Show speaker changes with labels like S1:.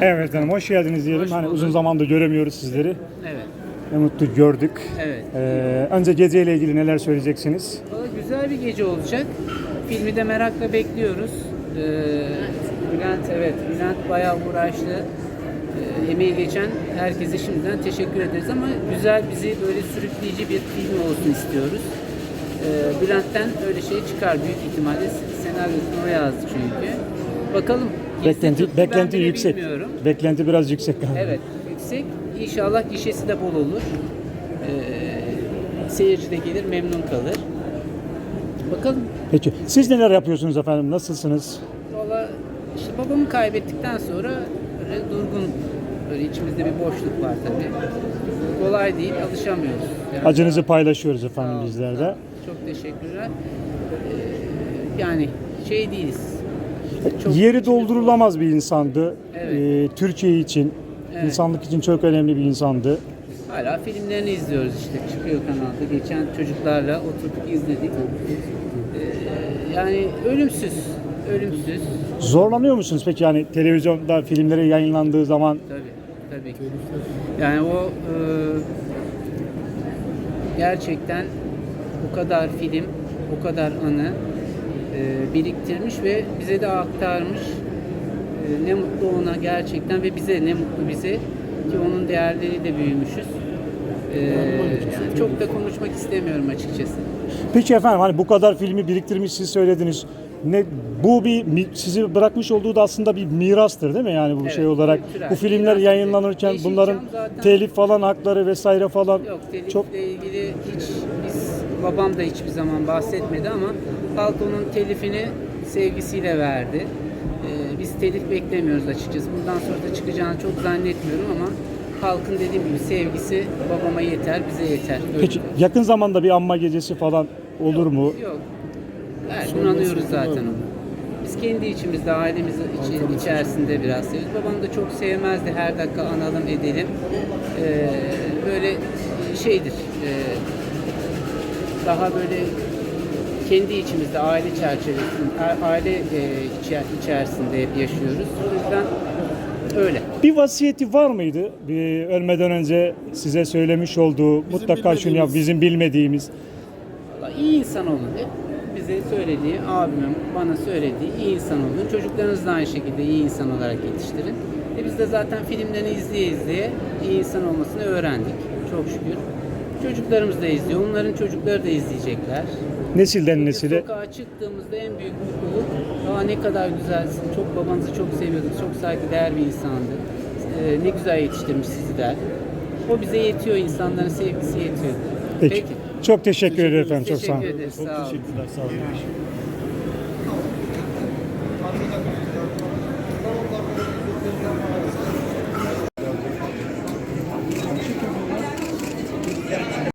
S1: Evet efendim hoş geldiniz diyelim.
S2: Hoş
S1: hani
S2: bulduk.
S1: uzun zamandır göremiyoruz sizleri.
S2: Evet.
S1: Ne mutlu gördük.
S2: Evet.
S1: Ee, önce geceyle ilgili neler söyleyeceksiniz?
S2: Valla güzel bir gece olacak. Filmi de merakla bekliyoruz. Ee, Bülent evet, Bülent bayağı uğraştı. Ee, emeği geçen herkese şimdiden teşekkür ederiz ama güzel bizi böyle sürükleyici bir film olsun istiyoruz. Ee, Bülent'ten öyle şey çıkar büyük ihtimalle. Senaryosunu o yazdı çünkü. Bakalım.
S1: Beklenti
S2: ben
S1: beklenti
S2: bile
S1: yüksek.
S2: bilmiyorum.
S1: Beklenti biraz yüksek galiba.
S2: Evet, yüksek. İnşallah gişesi de bol olur. Ee, seyirci de gelir, memnun kalır. Bakalım.
S1: Peki siz neler yapıyorsunuz efendim? Nasılsınız?
S2: Valla işte babamı kaybettikten sonra böyle durgun, böyle içimizde bir boşluk var tabii. Kolay değil, alışamıyoruz. Yani
S1: Acınızı paylaşıyoruz efendim
S2: olun,
S1: bizler
S2: sağ
S1: de.
S2: olun. Çok teşekkürler. Ee, yani şey değiliz. Çok
S1: Yeri doldurulamaz bir insandı.
S2: Evet.
S1: Ee, Türkiye için,
S2: Evet.
S1: insanlık için çok önemli bir insandı.
S2: Hala filmlerini izliyoruz işte. Çıkıyor kanalda. Geçen çocuklarla oturduk izledik. Ee, yani ölümsüz. Ölümsüz.
S1: Zorlanıyor musunuz peki yani televizyonda filmleri yayınlandığı zaman
S2: Tabii. Tabii ki. Yani o e, gerçekten o kadar film, o kadar anı e, biriktirmiş ve bize de aktarmış. E, ne mutlu ona gerçekten ve bize ne mutlu bize ki onun değerleriyle büyümüşüz. E, yani çok da konuşmak istemiyorum açıkçası.
S1: Peki efendim hani bu kadar filmi biriktirmiş siz söylediniz. Ne bu bir mi- sizi bırakmış olduğu da aslında bir mirastır değil mi yani bu
S2: Evet,
S1: şey olarak
S2: kültürel
S1: bu filmler
S2: miras.
S1: yayınlanırken
S2: Yeşilçam
S1: bunların
S2: zaten-
S1: telif falan hakları vesaire falan
S2: Yok telifle
S1: çok
S2: ilgili hiç biz babam da hiçbir zaman bahsetmedi ama halk onun telifini sevgisiyle verdi. Ee, biz telif beklemiyoruz açıkçası. Bundan sonra da çıkacağını çok zannetmiyorum ama halkın dediğim gibi sevgisi babama yeter, bize yeter. Öyle.
S1: peki yakın zamanda bir anma gecesi falan olur mu?
S2: Yok. Her gün anıyoruz zaten onu. Biz kendi içimizde, ailemiz içi- içerisinde biraz seviyoruz. Babam da çok sevmezdi her dakika analım edelim. Ee, böyle şeydir. e, daha böyle kendi içimizde, aile çerçevesinde, aile e, içer- içerisinde hep yaşıyoruz. O yüzden öyle.
S1: Bir vasiyeti var mıydı? Bir ölmeden önce size söylemiş olduğu mutlaka şunu yap bizim bilmediğimiz.
S2: Vallahi iyi insan olun hep bize söylediği, abimin bana söylediği iyi insan olun. Çocuklarınızı da aynı şekilde iyi insan olarak yetiştirin. E biz de zaten filmlerini izleye izleye iyi insan olmasını öğrendik. Çok şükür. Çocuklarımız da izliyor. Onların çocukları da izleyecekler.
S1: Nesilden nesile.
S2: Sokağa çıktığımızda en büyük mutluluk Aa ne kadar güzelsin, çok babanızı çok seviyorduk, çok saygıdeğer bir insandı. Ee, ne güzel yetiştirmiş sizi der. O bize yetiyor, insanların sevgisi yetiyor.
S1: Peki. Çok teşekkür ederim efendim. Çok sağ olun.
S2: Ederiz. Sağ olun.
S3: Teşekkürler. Sağ olun.